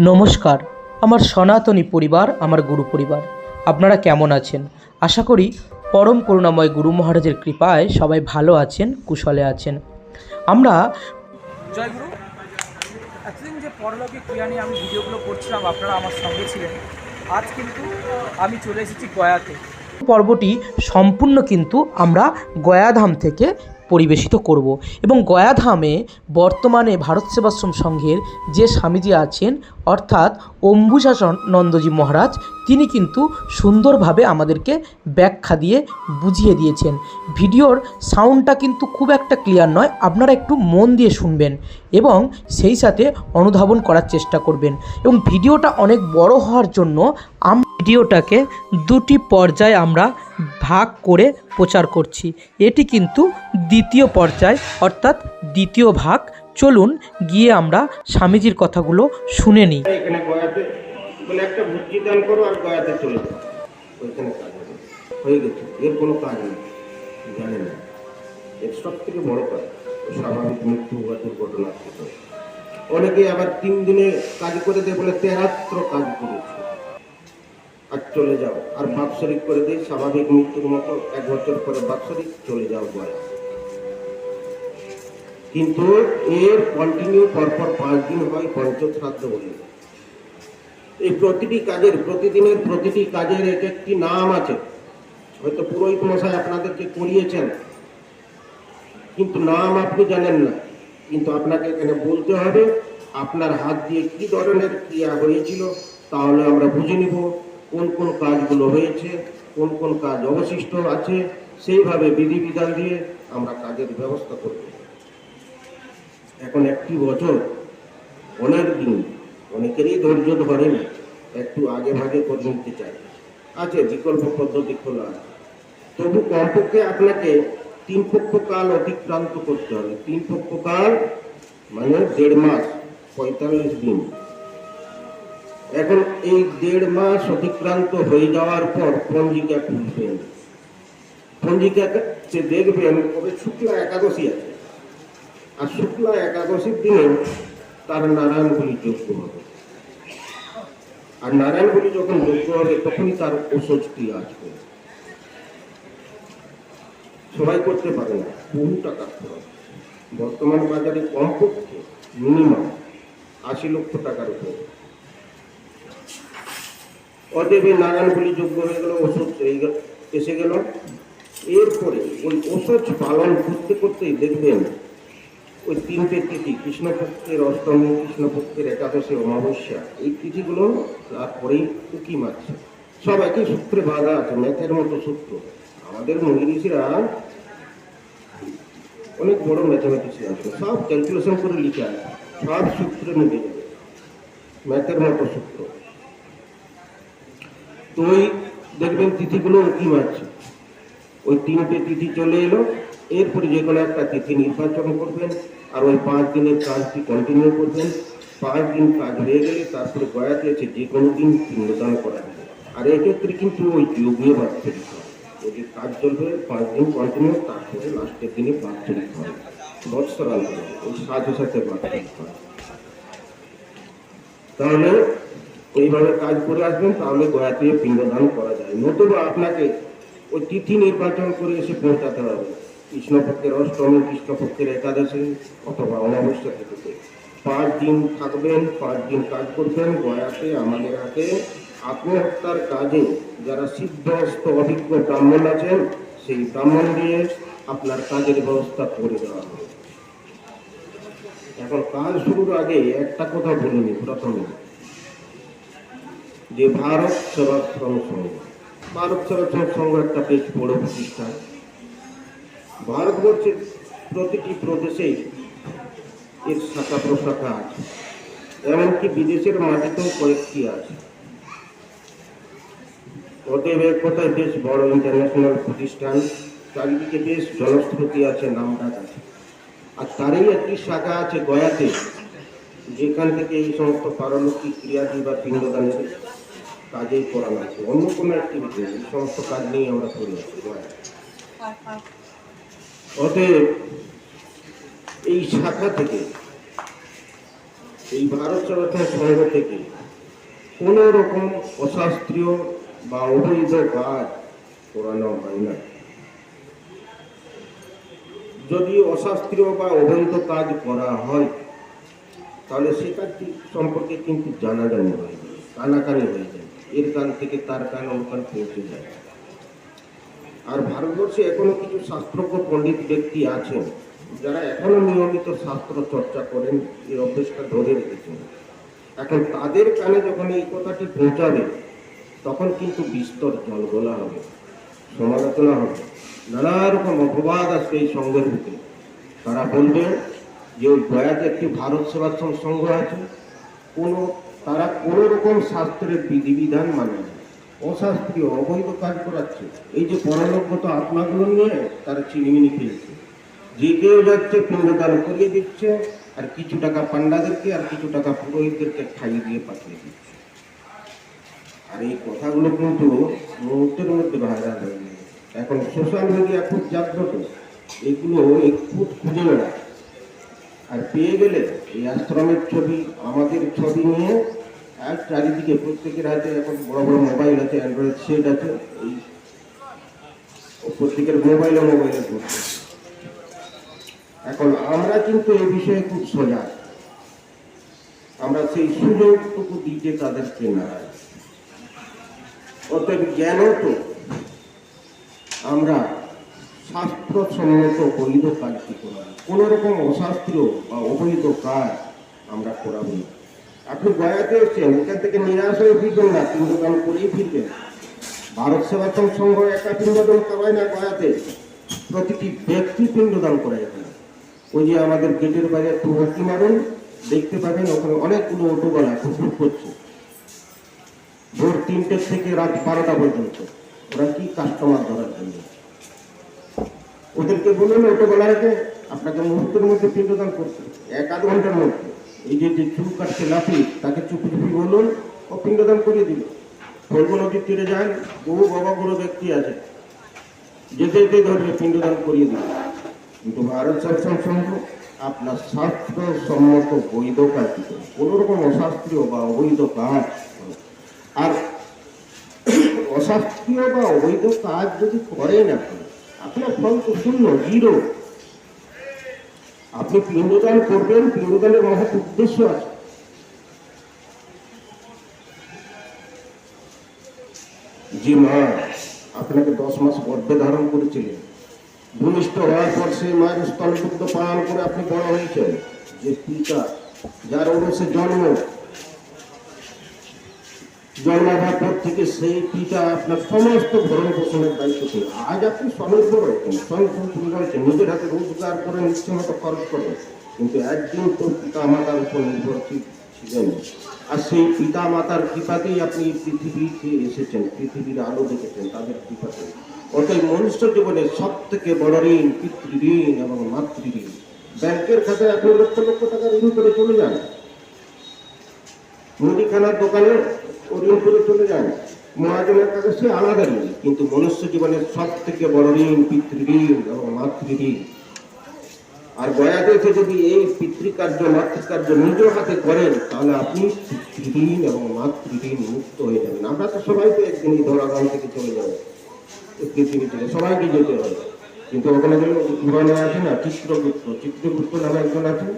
নমস্কার আমার সনাতনী পরিবার আমার গুরু পরিবার। আপনারা কেমন আছেন? আশা করি পরম করুণাময় গুরু মহারাজের কৃপায় সবাই ভালো আছেন কুশলে আছেন। আমরা জয় গুরু। এতদিন যে পরলোকে ক্রিয়া নিয়ে আমি ভিডিওগুলো করছিলাম আপনারা আমার সঙ্গে ছিলেন। আজ কিন্তু আমি চলে এসেছি গয়াতে। পর্বটি সম্পূর্ণ কিন্তু আমরা গয়াধাম থেকে পরিবেশিত করব এবং গয়াধামে বর্তমানে ভারত সেবাশ্রম সংঘের যে স্বামীজি আছেন, অর্থাৎ অম্বুশাসন নন্দজি মহারাজ, তিনি কিন্তু সুন্দরভাবে আমাদেরকে ব্যাখ্যা দিয়ে বুঝিয়ে দিয়েছেন। ভিডিওর সাউন্ডটা কিন্তু খুব একটা ক্লিয়ার নয়, আপনারা একটু মন দিয়ে শুনবেন এবং সেই সাথে অনুধাবন করার চেষ্টা করবেন। এবং ভিডিওটা অনেক বড় হওয়ার জন্য আম ভিডিওটাকে দুটি পর্যায়ে আমরা ভাগ করে প্রচার করছি। এটি কিন্তু দ্বিতীয় পর্যায়, অর্থাৎ দ্বিতীয় ভাগ। চলুন গিয়ে আমরা স্বামীজির কথাগুলো শুনে নিই। অনেকে আবার তিন দিনে কাজ করে দেয় বলে তেরাত্র কাজ করেছে। আর চলে যাও। আর বাৎসরিক করে দেয় স্বাভাবিক মৃত্যুর মতো এক বছর পরে বাৎসরিক চলে যাও গয়া কিন্তু এর কন্টিনিউ পরপর পাঁচ দিন হয় পঞ্চশ্রাদ্ধ বলে। এই প্রতিটি কাজের, প্রতিদিনের প্রতিটি কাজের এক একটি নাম আছে। হয়তো পুরোহিত মশাই আপনাদেরকে করিয়েছেন, কিন্তু নাম আপনি জানেন না। কিন্তু আপনাকে এখানে বলতে হবে, আপনার হাত দিয়ে কি ধরনের ক্রিয়া হয়েছিল, তাহলে আমরা বুঝে নিব। কোন কোন কাজগুলো হয়েছে, কোন কোন কাজ অবশিষ্ট আছে, সেইভাবে বিধিবিধান দিয়ে আমরা কাজের ব্যবস্থা করব। এখন একটি বছর অনেক দিন, অনেকেরই ধৈর্য ধরে না, একটু আগে ভাগে করে নিতে চায় আছে, বিকল্প পদ্ধতি খোলা তবু কমপক্ষে আপনাকে তিন পক্ষ কাল অতিক্রান্ত করতে হবে। তিন পক্ষ কাল মানে দেড় মাস, পঁয়তাল্লিশ দিন। এখন এই দেড় মাস অতিক্রান্ত হয়ে যাওয়ার পর পঞ্জিকা খুলবেন পঞ্জিকাতে দেখবেন কবে শুক্লা একাদশী আছে। আর শুক্লা একাদশীর দিনে তার নারায়ণ বলি যোগ্য হবে। আর নারায়ণ বলি যখন যোগ্য হবে, তখনই তার ওষুধটি আসবে। সবাই করতে পারে না, বহু টাকা খরচ। বর্তমান বাজারে কমপক্ষে মিনিমাম আশি লক্ষ টাকার উপর। অদেবে নারায়ণ বলি যোগ্য হয়ে গেল ওষুধ হয়ে গেল- এসে গেল। এরপরে ওই ওষুধ পালন করতে করতেই দেখবেন, ওই তিনটে তিথি, কৃষ্ণপক্ষের অষ্টমী, কৃষ্ণপক্ষের একাদশী অমাবস্যা, এই তিথিগুলো তারপরেই উকি মারছে। সব একই সূত্রে বাধা আছে, ম্যাথের মতো সূত্র। আমাদের মহিষীরা অনেক বড় ম্যাথামেটিক্সিয়ান আছে, সব ক্যালকুলেশন করে লিখে আছে সব সূত্রে মিটে যাবে ম্যাথের মতো সূত্র। ওই দেখবেন তিথিগুলো উকি মারছে ওই তিনটে তিথি চলে এলো, এরপরে যে কোনো একটা তিথি নির্বাচন করবেন, আর ওই পাঁচ দিনের কাজটি কন্টিনিউ করবেন। পাঁচ দিন কাজ হয়ে গেলে তারপরে গয়াতে আছে যে কোনো দিন পিণ্ডদান করা যাবে। আর এক্ষেত্রে কিন্তু ওই যোগীয় বাৎসরিক হয় ওই যে কাজ চলবে, পাঁচ দিন কন্টিনিউ তারপরে লাস্টের দিনে বাৎসরিক হয় বৎসরাল ওই সাথে সাথে বাৎসরিক হয় তাহলে এইভাবে কাজ করে আসবেন, তাহলে গয়াতে পিণ্ডদান করা যায়। নতুবা আপনাকে ওই তিথি নির্বাচন করে এসে পৌঁছাতে হবে। কৃষ্ণপক্ষের অষ্টমী, কৃষ্ণপক্ষের একাদশী অথবা অমাবস্যা থেকে পাঁচ দিন থাকবেন, পাঁচ দিন কাজ করবেন গয়াতে আমাদের হাতে। আত্মহত্যার কাজে যারা সিদ্ধস্ত অভিজ্ঞ ব্রাহ্মণ আছেন, সেই ব্রাহ্মণ দিয়ে আপনার কাজের ব্যবস্থা করে দেওয়া হবে। এখন কাজ শুরুর আগে একটা কথা বলিনি প্রথমে। যে ভারত সেবাশ্রম সংঘ, ভারত সেবাশ্রম সংঘ একটা বেশ বড় প্রতিষ্ঠান। ভারতবর্ষের প্রতিটি প্রদেশেই এর শাখা প্রশাখা আছে, এমনকি বিদেশের মাটিতেও কয়েকটি আছে। অতএব এক কথায় বেশ বড় ইন্টারন্যাশনাল প্রতিষ্ঠান, চারিদিকে বেশ জনশ্রুতি আছে, নাম ডাক আছে। আর তারই একটি শাখা আছে গয়াতে, যেখান থেকে এই সমস্ত পারলৌকিক ক্রিয়াদি বা পিণ্ডদানের কাজেই করানো আছে অন্য কোনো অ্যাক্টিভিটি এই সমস্ত কাজ নিয়ে আমরা করে আছি অতএব এই শাখা থেকে এই ভারত সেবাশ্রম সংঘ থেকে কোনো রকম অশাস্ত্রীয় বা অবৈধ কাজ করানো হয় না। যদি অশাস্ত্রীয় বা অবৈধ কাজ করা হয় তাহলে সে কাজটি সম্পর্কে কিন্তু জানা জানাজানি হয়ে যায় কানাকানি হয়ে যায়। এর কান থেকে তার কান ওর কান পৌঁছে যায়। আর ভারতবর্ষে এখনও কিছু শাস্ত্রজ্ঞ পণ্ডিত ব্যক্তি আছেন, যারা এখনও নিয়মিত শাস্ত্র চর্চা করেন এই অভ্যেসটা ধরে রেখেছেন। এখন তাদের কানে যখন এই কথাটি পৌঁছাবে, তখন কিন্তু বিস্তর জলগোলা হবে, সমালোচনা হবে নানা রকম অপবাদ আসবে এই সঙ্গের ভিতরে। তারা বলবেন যে ওই গয়াতে একটি ভারত সেবাশ্রম সংঘ আছে, কোনো তারা কোনো রকম শাস্ত্রের বিধিবিধান মানে অশাস্ত্রীয়, অবৈধ কাজ করাচ্ছে। এই যে পরলোকগত আত্মাগুলো নিয়ে তারা চিনিমিনি খেলছে যে কেউ যাচ্ছে পিণ্ডদান করিয়ে দিচ্ছে, আর কিছু টাকা পান্ডাদেরকে আর কিছু টাকা পুরোহিতদেরকে খাইয়ে দিয়ে পাঠিয়ে দিচ্ছে। আর এই কথাগুলো কিন্তু মুহূর্তের মধ্যে ভাইরাল হয়ে এখন সোশ্যাল মিডিয়া খুব জাগ্রত। এগুলো একটু খুঁজে বেড়ায় আর পেয়ে গেলে এই আশ্রমের ছবি, আমাদের ছবি নিয়ে আর চারিদিকে প্রত্যেকের হাতে এখন বড় বড় মোবাইল আছে অ্যান্ড্রয়েড সেট আছে, এই প্রত্যেকের মোবাইলে মোবাইলে করছে এখন আমরা কিন্তু এই বিষয়ে খুব সজাগ আমরা সেই সুযোগটুকু দিতে তাদেরকে না অতএব জ্ঞান তো আমরা শাস্ত্রসম্মত বৈধ কাজটি করাবো কোনো রকম অশাস্ত্রীয় বা অবৈধ কাজ আমরা করাবো না। আপনি গয়াতে এসছেন এখান থেকে নিরাশ হয়ে ফিরবেন না, পিণ্ডদান করেই ফিরবেন। ভারত সেবাশ্রম সংঘ একা পিণ্ডদান করায় না গয়াতে প্রতিটি ব্যক্তি পিণ্ডদান করে এখানে। ওই যে আমাদের গেটের বাইরে একটু হাঁটি মারুন, দেখতে পাবেন ওখানে অনেকগুলো অটোওয়ালা ঘুরঘুর করছে ভোর তিনটের থেকে রাত বারোটা পর্যন্ত। ওরা কি কাস্টমার ধরার জন্য? ওদেরকে বলুন অটোওয়ালাকে আপনাকে মুহূর্তের মধ্যে পিণ্ডদান করতে এক আধ ঘণ্টার মধ্যে। এই যে যে চুল কাটছে লাফি তাকে চুপি চুপি বলুন, ও পিণ্ডদান করিয়ে দিল ফলগু নদীর তীরে যান, বহু বাবা বড় ব্যক্তি আছে। যেতে যেতে ধরবে, পিণ্ডদান করিয়ে দিল কিন্তু ভারত শাসন সংঘ আপনার শাস্ত্র সম্মত বৈধ কাজ দিতে কোনো রকম অশাস্ত্রীয় বা অবৈধ কাজ আর অশাস্ত্রীয় বা অবৈধ কাজ যদি করেন আপনি আপনার ফল তো শূন্য জিরো আপনি পিণ্ডদান করবেন পিণ্ডদানের মহৎ উদ্দেশ্য আছে। যে মা, আপনাকে দশ মাস গর্ভে ধারণ করেছিলেন। ভূমিষ্ঠ হওয়ার পর সেই মায়ের স্তনযুক্ত পালন করে আপনি বড় হয়েছেন। যে পিতা, যার অনুসে জন্ম পর থেকে সেই পিতা আপনার সমস্ত ভরণ পোষণের দায়িত্ব ছিল। আজ আপনি স্বনির্ভর হয়েছেন স্বনির্ভর হয়েছেন নিজের হাতে রোজগার করে নিশ্চয় মতো খরচ করেন কিন্তু একদিন তো পিতা মাতার উপর নির্ভরশীল ছিলেন? আর সেই পিতা মাতার কৃপাতেই আপনি পৃথিবীতে এসেছেন, পৃথিবীর আলো দেখেছেন, তাদের কৃপাতে। অতএব মনুষ্য জীবনে সব থেকে বড় ঋণ পিতৃঋণ এবং মাতৃঋণ। ব্যাংকের খাতায় আপনি লক্ষ লক্ষ টাকা ঋণ করে চলে যান। মুদিখানার দোকানে ও ঋণ করে চলে যান মহাজনের কাছে সে আলাদা ঋণ কিন্তু মনুষ্য জীবনের সব থেকে বড় ঋণ পিতৃঋণ এবং মাতৃঋণ। আর এসে যদি এই পিতৃকার্য, মাতৃকার্য নিজ হাতে করেন, তাহলে আপনি পিতৃঋণ এবং মাতৃঋণ মুক্ত হয়ে যাবেন। আমরা তো সবাই তো একদিন এই থেকে চলে যাব। পৃথিবী থেকে সবাইকে যেতে হবে? কিন্তু ওখানে গেলে পুরানো আছে না, চিত্রগুপ্ত। চিত্রগুপ্ত নামে একজন আছে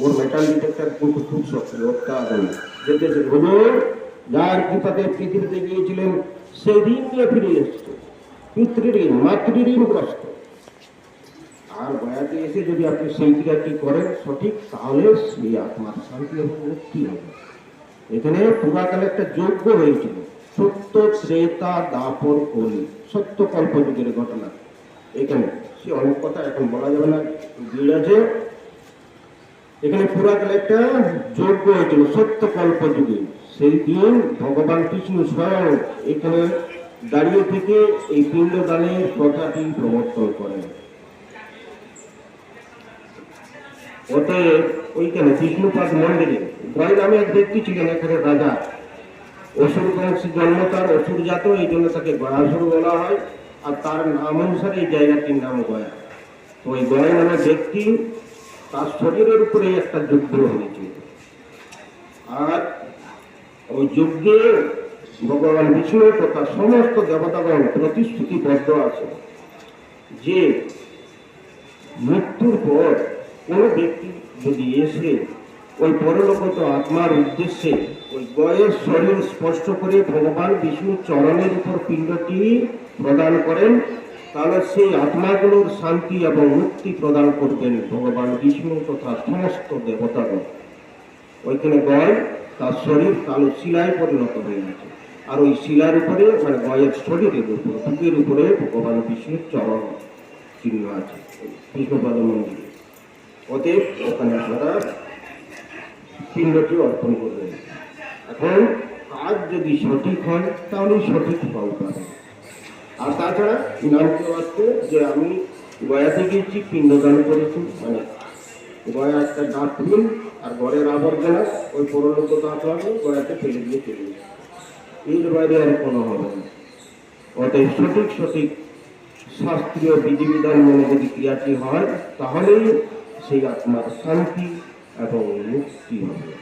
ওর মেটাল ডিটেক্টর কিন্তু খুব সক্রিয় অত্যাধুন যেতে, হুজুর! যার কৃপাতে পৃথিবীতে গিয়েছিলেন ঋণ নিয়ে ফিরে এসছে। পিতৃঋণ মাতৃঋণগ্রস্ত আর গয়াতে এসে যদি আপনি সেই ক্রিয়াটি করেন সঠিক, তাহলে সেই আত্মার শান্তি এবং মুক্তি হবে। এখানে পুরাকালে একটা যজ্ঞ হয়েছিল। সত্য শ্রেতা দাপর কলি। সত্য কল্পযুগের ঘটনা। এখানে সে অনেক কথা এখন বলা যাবে না, ভিড় আছে। এখানে পুরাকালে একটা যজ্ঞ হয়েছিল, সত্য কল্পযুগে। সেই দিন ভগবান কৃষ্ণ স্বয়ং এখানে দাঁড়িয়ে থেকে এই পিণ্ডদানের প্রথাটি প্রবর্তন করেন। অতএব ওইখানে বিষ্ণুপাদ মন্দিরে গয় নামে এক ব্যক্তি ছিলেন এখানে রাজা। অসুর জন্ম তার অসুর জাত এই জন্য তাকে গয়াসুর বলা হয়। আর তার নাম অনুসারে এই জায়গাটির নাম গয়া। তো ওই গয়া নামে ব্যক্তি তার শরীরের উপরে একটা যুদ্ধ হয়েছিল। আর ওই যজ্ঞে ভগবান বিষ্ণু তথা সমস্ত দেবতাগণ প্রতিশ্রুতিবদ্ধ আছে যে মৃত্যুর পর কোনো ব্যক্তি যদি এসে ওই পরলোকত আত্মার উদ্দেশ্যে ওই গয়ের শরীর স্পষ্ট করে ভগবান বিষ্ণু চরণের উপর পিণ্ডটি প্রদান করেন, তাহলে সেই আত্মাগুলোর শান্তি এবং মুক্তি প্রদান করবেন ভগবান বিষ্ণু তথা সমস্ত দেবতাগণ। ওইখানে গয় তার শরীর কালো শিলায় পরিণত হয়ে গেছে। আর ওই শিলার উপরে মানে গয়ের শরীরের উপর, বুকের উপরে ভগবান বিষ্ণুর চরণ চিহ্ন আছে, বিষ্ণুপদ মন্দিরে। অতএব ওখানে আপনারা পিণ্ডটি অর্পণ করবেন এখন কাজ যদি সঠিক হয়, তাহলে সঠিক ফল পাবেন আর তাছাড়া যে আমি গয়াতে গিয়েছি পিণ্ডদান করেছি মানে গয়া একটা ডাস্টবিন আর ঘরের আবর্জনা ওই পরলোক হবে গয়াতে ফেলে দিয়ে চলে যায় এর বাইরে আর কোনো হবে না। অতএব সঠিক সঠিক শাস্ত্রীয় বিধিবিধান মেনে যদি ক্রিয়াটি হয়, তাহলেই সেই আত্মার শান্তি এবং মুক্তি হবে।